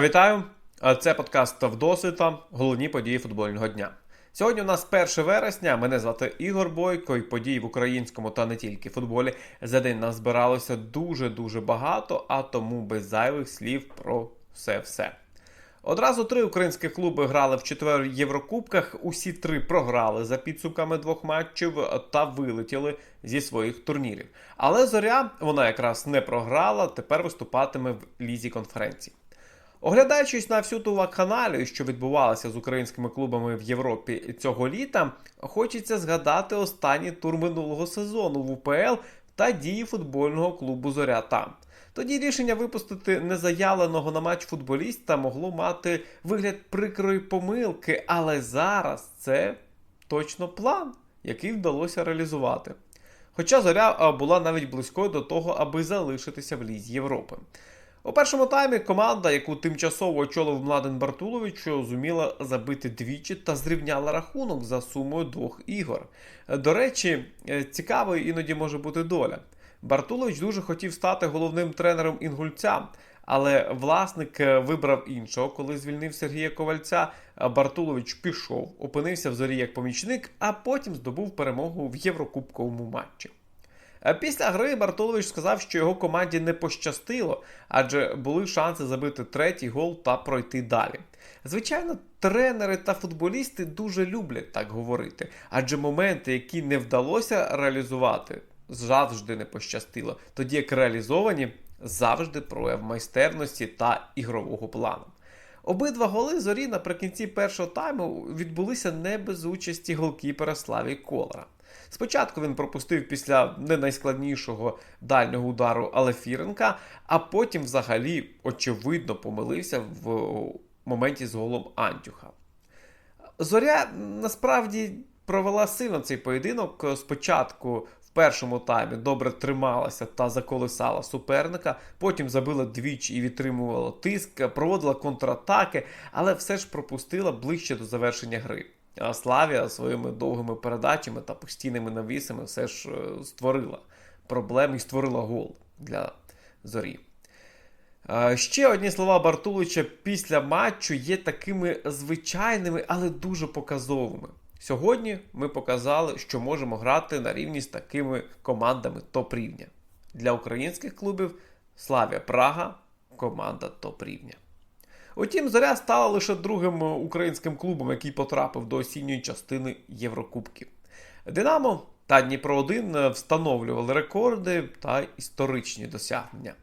Вітаю! Це подкаст «Вдосвіта. Головні події футбольного дня. Сьогодні у нас 1 вересня. Мене звати Ігор Бойко, і подій в українському та не тільки футболі за день нас збиралося дуже дуже багато, а тому без зайвих слів про все-все. Одразу три українські клуби грали в четвер Єврокубках. Усі три програли за підсумками двох матчів та вилетіли зі своїх турнірів. Але зоря вона якраз не програла, тепер виступатиме в лізі конференції. Оглядаючись на всю ту вакханалію, що відбувалася з українськими клубами в Європі цього літа, хочеться згадати останній тур минулого сезону в УПЛ та дії футбольного клубу Зоря там. Тоді рішення випустити незаяленого на матч футболіста могло мати вигляд прикрої помилки, але зараз це точно план, який вдалося реалізувати. Хоча зоря була навіть близькою до того, аби залишитися в лізі Європи. У першому таймі команда, яку тимчасово очолив Младен Бартулович, зуміла забити двічі та зрівняла рахунок за сумою двох ігор. До речі, е, цікавою іноді може бути доля. Бартулович дуже хотів стати головним тренером інгульця, але власник е, вибрав іншого, коли звільнив Сергія Ковальця. Бартулович пішов, опинився в зорі як помічник, а потім здобув перемогу в Єврокубковому матчі. Після гри Бартулович сказав, що його команді не пощастило, адже були шанси забити третій гол та пройти далі. Звичайно, тренери та футболісти дуже люблять так говорити, адже моменти, які не вдалося реалізувати, завжди не пощастило, тоді як реалізовані завжди прояв майстерності та ігрового плану. Обидва голи зорі наприкінці першого тайму відбулися не без участі голкіпера Славі Колера. Спочатку він пропустив після не найскладнішого дальнього удару Алефіренка, а потім взагалі очевидно помилився в моменті з голом Антюха. Зоря насправді провела сильно цей поєдинок. Спочатку в першому таймі добре трималася та заколисала суперника, потім забила двічі і відтримувала тиск, проводила контратаки, але все ж пропустила ближче до завершення гри. Славія своїми довгими передачами та постійними навісами все ж е, створила проблеми і створила гол для зорі. Ще одні слова Бартулича після матчу є такими звичайними, але дуже показовими. Сьогодні ми показали, що можемо грати на рівні з такими командами топ-рівня. Для українських клубів Славія Прага команда топ-рівня. Утім, зоря стала лише другим українським клубом, який потрапив до осінньої частини Єврокубків. Динамо та Дніпро 1 встановлювали рекорди та історичні досягнення.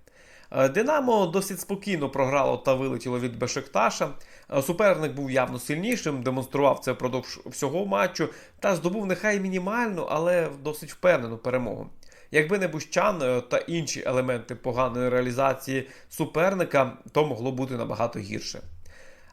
Динамо досить спокійно програло та вилетіло від Бешекташа. Суперник був явно сильнішим, демонстрував це впродовж всього матчу та здобув нехай мінімальну, але досить впевнену перемогу. Якби не Бущан е, та інші елементи поганої реалізації суперника, то могло бути набагато гірше.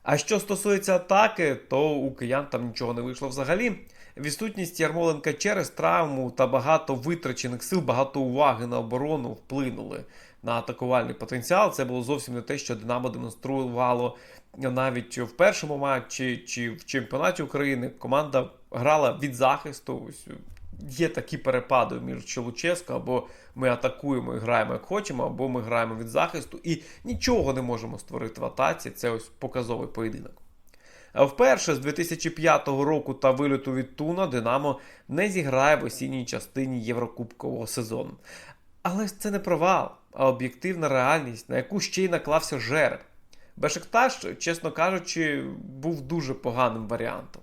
А що стосується атаки, то у киян там нічого не вийшло взагалі. Відсутність Ярмоленка через травму та багато витрачених сил, багато уваги на оборону вплинули на атакувальний потенціал. Це було зовсім не те, що Динамо демонструвало навіть в першому матчі чи в чемпіонаті України. Команда грала від захисту. Є такі перепади між Челуческо, або ми атакуємо і граємо як хочемо, або ми граємо від захисту і нічого не можемо створити в атаці. Це ось показовий поєдинок. Вперше з 2005 року та виліту від Туна Динамо не зіграє в осінній частині Єврокубкового сезону. Але це не провал, а об'єктивна реальність, на яку ще й наклався жереб. Бешикташ, чесно кажучи, був дуже поганим варіантом.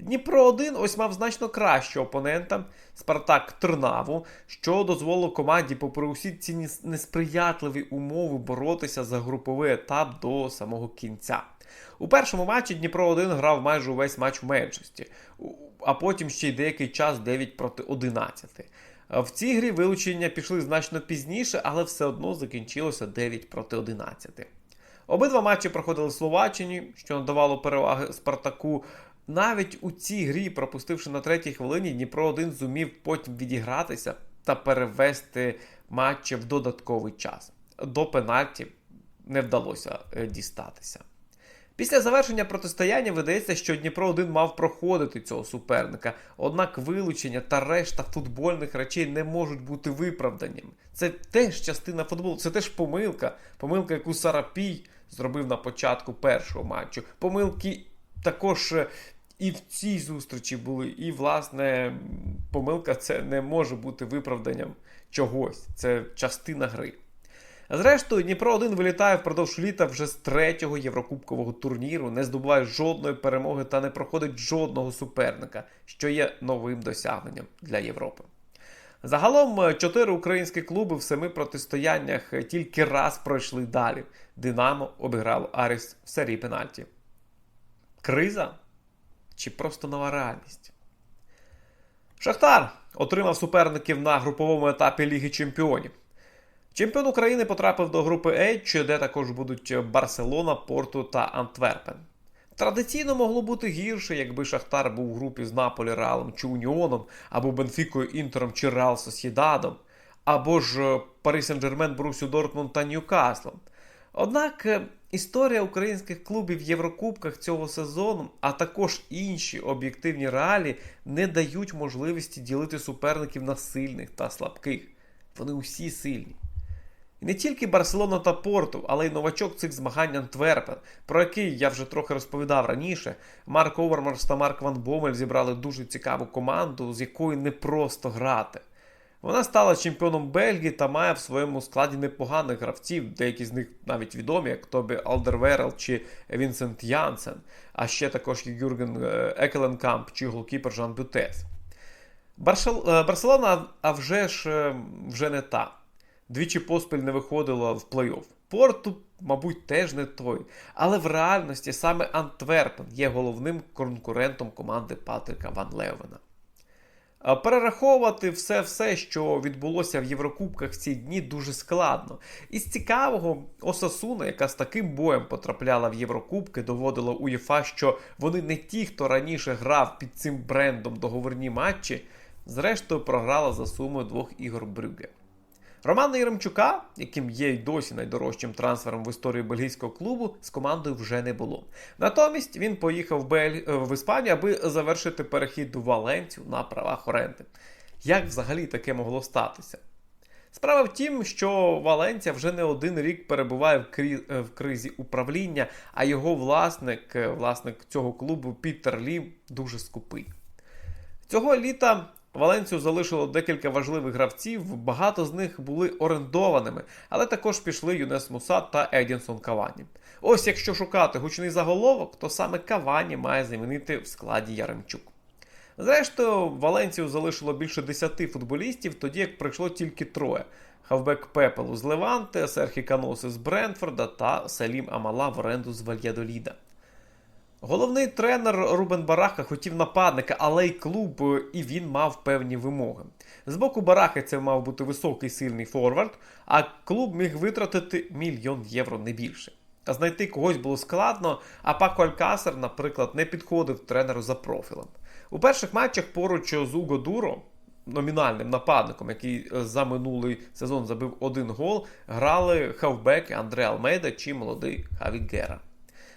Дніпро 1 ось мав значно кращого опонента Спартак Трнаву, що дозволило команді, попри усі ці несприятливі умови, боротися за груповий етап до самого кінця. У першому матчі Дніпро 1 грав майже увесь матч в меншості, а потім ще й деякий час 9 проти 11. В цій грі вилучення пішли значно пізніше, але все одно закінчилося 9 проти 11. Обидва матчі проходили в Словаччині, що надавало переваги Спартаку. Навіть у цій грі, пропустивши на третій хвилині, Дніпро 1 зумів потім відігратися та перевести матчі в додатковий час. До пенальті не вдалося е, дістатися. Після завершення протистояння видається, що Дніпро 1 мав проходити цього суперника, однак вилучення та решта футбольних речей не можуть бути виправданням. Це теж частина футболу, це теж помилка, помилка, яку Сарапій зробив на початку першого матчу. Помилки також е, і в цій зустрічі були, і, власне, помилка це не може бути виправданням чогось. Це частина гри. Зрештою, Дніпро 1 вилітає впродовж літа вже з третього єврокубкового турніру, не здобуває жодної перемоги та не проходить жодного суперника, що є новим досягненням для Європи. Загалом е, чотири українські клуби в семи протистояннях е, тільки раз пройшли далі. Динамо обіграло Аріс в серії пенальті. Криза чи просто нова реальність? Шахтар отримав суперників на груповому етапі Ліги Чемпіонів. Чемпіон України потрапив до групи H, де також будуть Барселона, Порту та Антверпен. Традиційно могло бути гірше, якби Шахтар був у групі з Наполі, Реалом чи Уніоном, або Бенфікою, Інтером чи Реал Сосєдадом, або ж Парі Сен-Жермен, Брусю Дортмунд та Ньюкаслом. Однак е, історія українських клубів в Єврокубках цього сезону, а також інші об'єктивні реалії не дають можливості ділити суперників на сильних та слабких. Вони усі сильні. І не тільки Барселона та Порту, але й новачок цих змагань Антверпен, про який я вже трохи розповідав раніше. Марк Овермарс та Марк Ван Бомель зібрали дуже цікаву команду, з якою не просто грати. Вона стала чемпіоном Бельгії та має в своєму складі непоганих гравців, деякі з них навіть відомі, як Тобі Алдерверел чи Вінсент Янсен, а ще також Юрген е, Екеленкамп чи голкіпер Жан Бютес. Е, Барселона, а вже ж е, вже не та. Двічі поспіль не виходила в плей-офф. Порту, мабуть, теж не той. Але в реальності саме Антверпен є головним конкурентом команди Патрика Ван Левена. Перераховувати все, все, що відбулося в Єврокубках в ці дні, дуже складно. Із цікавого, Осасуна, яка з таким боєм потрапляла в Єврокубки, доводила УЄФА, що вони не ті, хто раніше грав під цим брендом договорні матчі, зрештою програла за сумою двох ігор Брюге. Романа Єремчука, яким є й досі найдорожчим трансфером в історії бельгійського клубу, з командою вже не було. Натомість він поїхав в, Бель... в Іспанію, аби завершити перехід до Валенцію на правах оренди. Як взагалі таке могло статися? Справа в тім, що Валенція вже не один рік перебуває в, крі... в кризі управління, а його власник, власник цього клубу Пітер Лі, дуже скупий. Цього літа Валенцію залишило декілька важливих гравців, багато з них були орендованими, але також пішли Юнес Муса та Едінсон Кавані. Ось якщо шукати гучний заголовок, то саме Кавані має замінити в складі Яремчук. Зрештою, Валенцію залишило більше 10 футболістів, тоді як прийшло тільки троє: Хавбек Пепелу з Леванте, Серхі Каноси з Брентфорда та Салім Амала в оренду з Вальядоліда. Головний тренер Рубен Бараха хотів нападника, але й клуб, і він мав певні вимоги. З боку Барахи це мав бути високий сильний форвард, а клуб міг витратити мільйон євро не більше. А знайти когось було складно, а Пако Алькасер, наприклад, не підходив тренеру за профілем. У перших матчах поруч з Уго Дуро, номінальним нападником, який за минулий сезон забив один гол, грали хавбеки Андре Алмейда чи молодий Хаві Гера.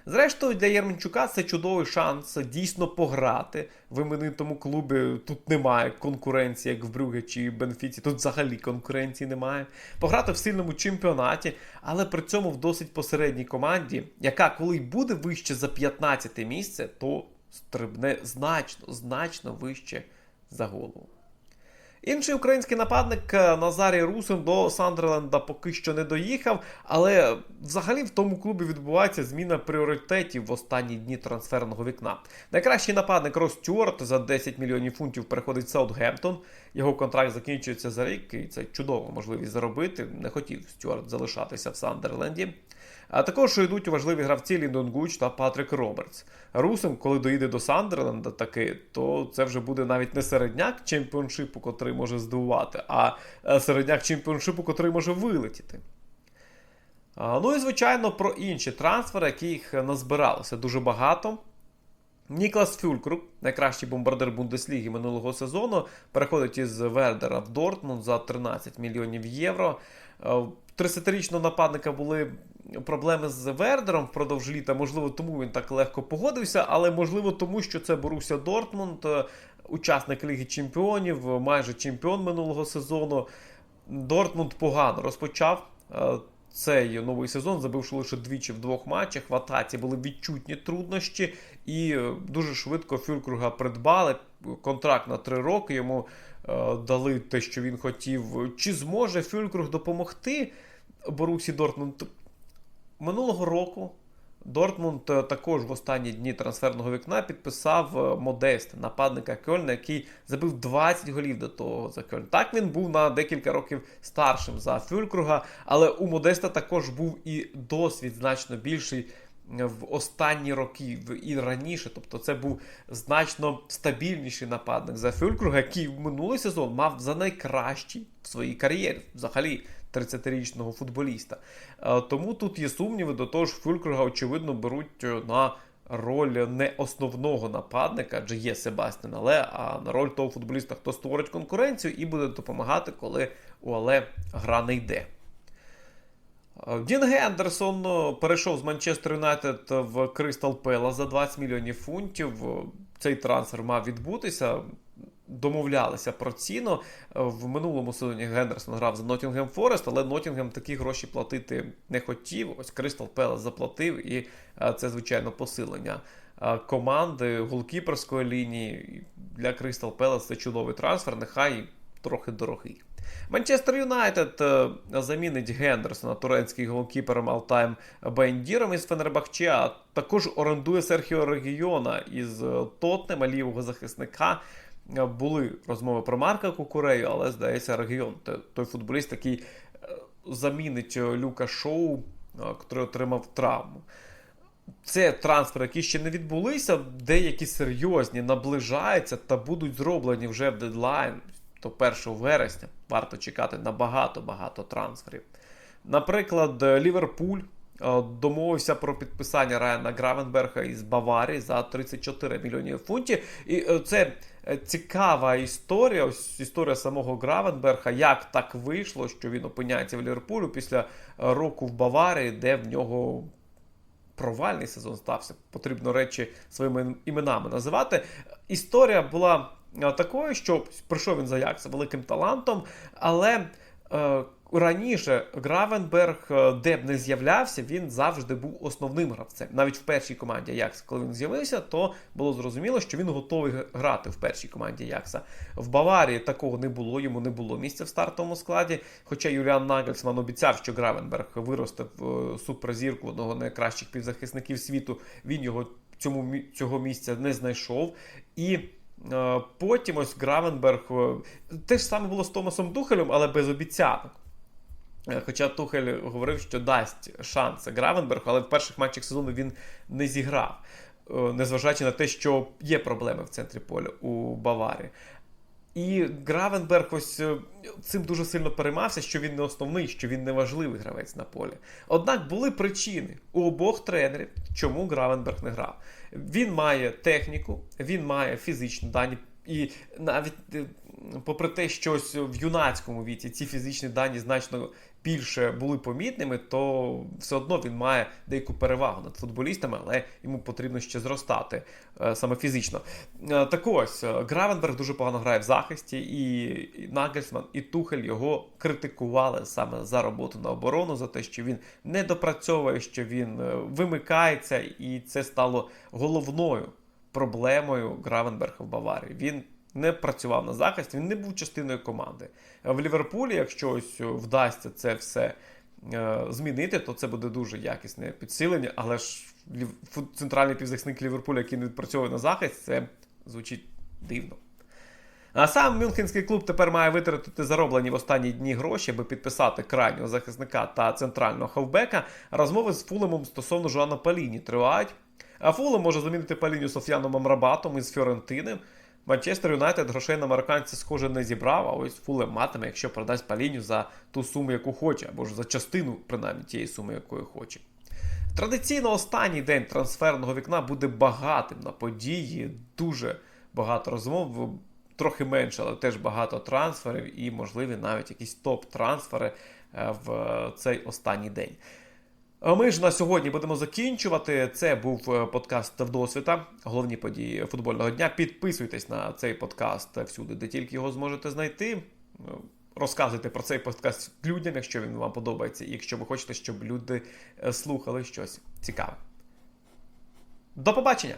Зрештою, для Єрменчука це чудовий шанс дійсно пограти в іменитому клубі. Тут немає конкуренції, як в Брюге чи Бенфіці. Тут взагалі конкуренції немає. Пограти в сильному чемпіонаті, але при цьому в досить посередній команді, яка, коли й буде вище за 15 місце, то стрибне значно, значно вище за голову. Інший український нападник е, Назарій Русин до Сандерленда поки що не доїхав, але взагалі в тому клубі відбувається зміна пріоритетів в останні дні трансферного вікна. Найкращий нападник Рос Стюарт за 10 мільйонів фунтів переходить в Саутгемптон. Його контракт закінчується за рік, і це чудова можливість заробити. Не хотів Стюарт залишатися в Сандерленді. А також йдуть важливі гравці Ліндон Гуч та Патрик Робертс. Русин, коли доїде до Сандерленда таки, то це вже буде навіть не середняк чемпіоншипу, котрий може здивувати, а середняк чемпіоншипу, котрий може вилетіти. Ну і, звичайно, про інші трансфери, яких назбиралося дуже багато. Ніклас Фюлькрук, найкращий бомбардир Бундесліги минулого сезону, переходить із Вердера в Дортмунд за 13 мільйонів євро. 30-річного нападника були проблеми з Вердером впродовж літа. Можливо, тому він так легко погодився, але можливо, тому що це Боруся Дортмунд, учасник Ліги Чемпіонів, майже чемпіон минулого сезону. Дортмунд погано розпочав цей новий сезон, забивши лише двічі в двох матчах. В атаці були відчутні труднощі, і е, дуже швидко Фюлькруга придбали контракт на три роки. Йому е, дали те, що він хотів. Чи зможе Фюлькруг допомогти Борусі Дортмунд? Минулого року Дортмунд е, також в останні дні трансферного вікна підписав е, Модест, нападника Кьольна, який забив 20 голів до того за Кьольн. Так він був на декілька років старшим за Фюлькруга, але у Модеста також був і досвід значно більший е, в останні роки і раніше. Тобто це був значно стабільніший нападник за Фюлькруга, який в минулий сезон мав за найкращий в своїй кар'єрі. Взагалі 30-річного футболіста. Е, Тому тут є сумніви, до того ж, Фюлькруга, очевидно, беруть е, на роль не основного нападника, адже є Себастьян Але, а на роль того футболіста, хто створить конкуренцію і буде допомагати, коли у Але гра не йде. Е, Дін Гендерсон е, перейшов з Манчестер Юнайтед в Кристал Пела за 20 мільйонів фунтів. Е, Цей трансфер мав відбутися. Домовлялися про ціну. Е, В минулому сезоні Гендерсон грав за Ноттінгем Форест, але Ноттінгем такі гроші платити не хотів. Ось Кристал Пелес заплатив, і е, це, звичайно, посилення е, команди голкіперської лінії. Для Кристал Пелес це чудовий трансфер, нехай трохи дорогий. Манчестер Юнайтед е, замінить Гендерсона, турецький голкіпером Алтайм Бендіром із Фенербахче, а також орендує Серхіо Регіона із е, Тотнема, лівого захисника. Е, Були розмови про Марка Кукурею, але здається, регіон той футболіст, який замінить Люка Шоу, який отримав травму. Це трансфери, які ще не відбулися, деякі серйозні наближаються та будуть зроблені вже в дедлайн, то 1 вересня. Варто чекати на багато-багато трансферів. Наприклад, Ліверпуль е, домовився про підписання Райана Гравенберга із Баварії за 34 мільйонів фунтів. І е, це е, цікава історія. Ось історія самого Гравенберга, як так вийшло, що він опиняється в Ліверпулю після року в Баварії, де в нього провальний сезон стався. Потрібно речі своїми іменами називати. Історія була такою, що прийшов він за Якса великим талантом, але е, раніше Гравенберг, е, де б не з'являвся, він завжди був основним гравцем. Навіть в першій команді Аякса, коли він з'явився, то було зрозуміло, що він готовий грати в першій команді Аякса. В Баварії такого не було, йому не було місця в стартовому складі. Хоча Юліан Нагельсман обіцяв, що Гравенберг виросте в е, суперзірку одного з найкращих півзахисників світу. Він його цьому цього місця не знайшов. І е, потім ось Гравенберг е, те ж саме було з Томасом Духелем, але без обіцянок. Е, Хоча Тухель говорив, що дасть шанс Гравенбергу, але в перших матчах сезону він не зіграв, е, незважаючи на те, що є проблеми в центрі поля у Баварії. І Гравенберг ось е, цим дуже сильно переймався, що він не основний, що він не важливий гравець на полі. Однак були причини у обох тренерів, чому Гравенберг не грав. Він має техніку, він має фізичні дані. І навіть е, попри те, що ось в юнацькому віці ці фізичні дані значно більше були помітними, то все одно він має деяку перевагу над футболістами, але йому потрібно ще зростати е, саме фізично. Е, Так ось е, Гравенберг дуже погано грає в захисті, і Нагельсман і Тухель його критикували саме за роботу на оборону, за те, що він не допрацьовує, що він вимикається, і це стало головною проблемою Гравенберга в Баварії. Він не працював на захисті, він не був частиною команди. В Ліверпулі, якщо ось вдасться це все е, змінити, то це буде дуже якісне підсилення. Але ж центральний півзахисник Ліверпуля, який не відпрацьовує на захист, це звучить дивно. А сам Мюнхенський клуб тепер має витратити зароблені в останні дні гроші, аби підписати крайнього захисника та центрального хавбека. Розмови з Фулемом стосовно Жоана Паліні тривають. А Фулем може замінити Паліню Соф'яном Амрабатом із Фіорентини. Манчестер Юнайтед грошей на американця, схоже, не зібрав, а ось Фулем матиме, якщо продасть Паліню за ту суму, яку хоче, або ж за частину, принаймні, тієї суми, якої хоче. Традиційно останній день трансферного вікна буде багатим на події, дуже багато розмов, трохи менше, але теж багато трансферів і, можливі, навіть якісь топ-трансфери е, в цей останній день. Ми ж на сьогодні будемо закінчувати. Це був е, подкаст Вдосвіта, головні події футбольного дня. Підписуйтесь на цей подкаст всюди, де тільки його зможете знайти. Е, розказуйте про цей подкаст людям, якщо він вам подобається, і якщо ви хочете, щоб люди е, слухали щось цікаве. До побачення!